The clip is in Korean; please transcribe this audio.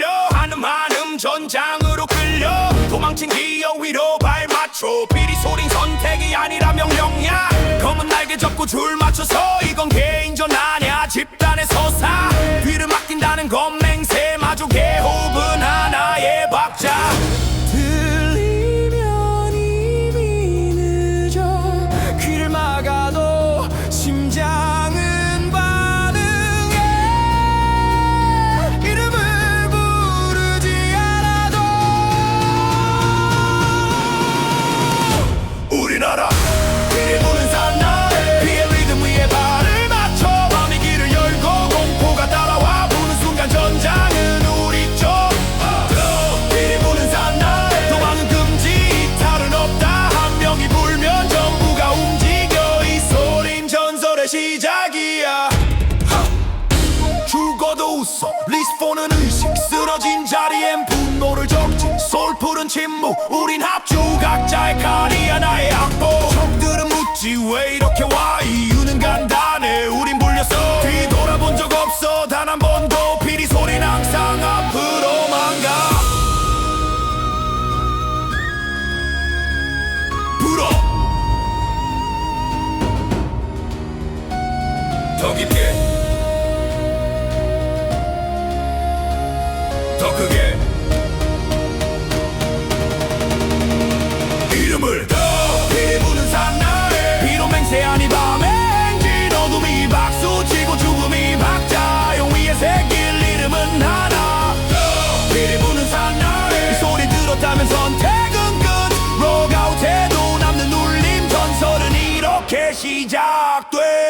끌려. 한음 한음 전장으로 끌려. 도망친 기어 위로 발 맞춰. 비리 소린 선택이 아니라 명령야. 검은 날개 접고 줄 맞춰서 이건 개인전 자리엔 분노를 적지 솔풀은 침묵. 우린 합주 각자의 칼이 하나의 악보. 적들은 묻지 왜 이렇게 와? 이유는 간단해 우린 불렸어. 뒤돌아본 적 없어 단 한 번도. 피리 소린 항상 앞으로만 가. 불어. 더 깊게 더 크게. 이름을 더 피리 부는 산나에 비로 맹세한 이 밤에 행진. 어둠이 박수 치고 죽음이 박자. 용 위에 새길 이름은 하나. 더 피리 부는 산나에 이 소리 들었다면 선택은 끝. 록아웃해도 남는 울림 전설은 이렇게 시작돼